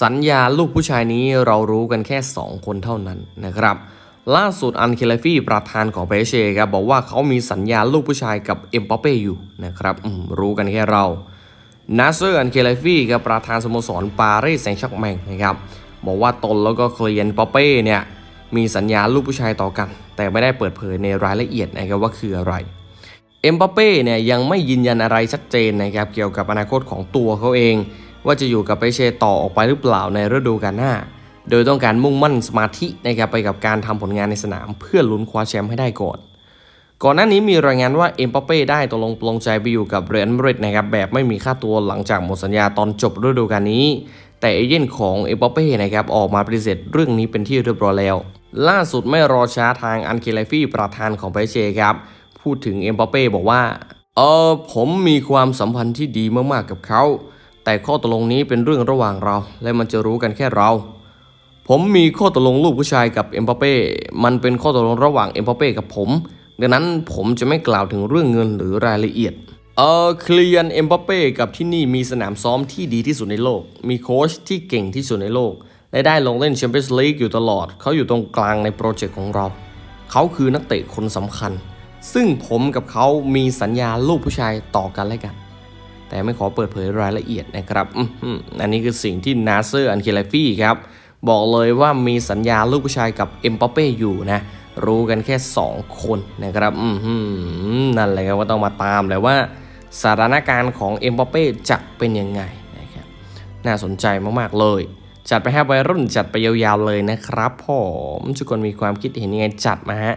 สัญญาลูกผู้ชายนี้เรารู้กันแค่ 2 คนเท่านั้นนะครับ ล่าสุดอันเคลฟี่ประธานของเปเช่ครับบอกว่าเขามีสัญญาลูกผู้ชายกับเอ็มปาเป้อยู่นะครับรู้กันแค่เรานาเซอร์อันเคลฟี่กับประธานสโมสรปารีสแซงต์แชร์กแมงนะครับบอกว่าตนแล้วก็เคลียนปาเป้เนี่ยมีสัญญาลูกผู้ชายต่อกัน แต่ไม่ได้เปิดเผยในรายละเอียดนะครับว่าคืออะไรเอ็มบัปเป้เนี่ยยังไม่ยืนยันอะไรชัดเจนนะครับเกี่ยวกับอนาคตของตัวเขาเอง ว่าจะอยู่กับเปเชต่อออกไปหรือเปล่าในฤดูกาลหน้า โดยต้องการมุ่งมั่นสมาธินะครับไปกับการทำผลงานในสนามเพื่อลุ้นคว้าแชมป์ให้ได้ก่อน ก่อนหน้านี้มีรายงานว่าเอ็มบัปเป้ได้ตกลงปลงใจไปอยู่กับเรอัลมาดริดนะครับแบบไม่มีค่าตัวหลังจากหมดสัญญาตอนจบฤดูกาลนี้ แต่เอเย่นของเอ็มบัปเป้นะครับออกมาปฏิเสธเรื่องนี้เป็นที่เรียบร้อยแล้ว ล่าสุดไม่รอช้าทางอันเคลฟี่ประธานของเปเชครับพูดถึงเอ็มบัปเป้บอกว่าเออผมมีความสัมพันธ์ที่ดีมากๆกับเขา แต่ข้อตกลงนี้เป็นเรื่องระหว่างเรา และมันจะรู้กันแค่เรา ผมมีข้อตกลงลูกผู้ชายกับเอ็มบัปเป้มันเป็นข้อตกลงระหว่างเอ็มบัปเป้กับผม ดังนั้นผมจะไม่กล่าวถึงเรื่องเงินหรือรายละเอียด เออเคลียนเอ็มบัปเป้กับที่นี่มีสนามซ้อมที่ดีที่สุดในโลก มีโค้ชที่เก่งที่สุดในโลก และได้ลงเล่นแชมเปี้ยนส์ลีกอยู่ตลอด เขาอยู่ตรงกลางในโปรเจกต์ของเรา เขาคือนักเตะคนสำคัญ ซึ่งผมกับเขามีสัญญาลูกผู้ชายต่อกันและกัน แต่ไม่ขอเปิดเผยรายละเอียดนะครับอืมอันนี้คือสิ่งที่นาเซอร์อันเคลฟี่ครับ บอกเลยว่ามีสัญญาลูกผู้ชายกับเอ็มปาเป้อยู่นะ รู้กันแค่ 2 คนนะครับอือหือนั่นแหละครับว่าต้องมาตามเลยว่าสถานการณ์ของเอ็มปาเป้จะเป็นยังไงนะครับน่าสนใจมากๆเลยจัดไปให้วัยรุ่นจัดไปยาวๆเลยนะครับผมทุกคนมีความคิดเห็นยังไงจัดมาฮะ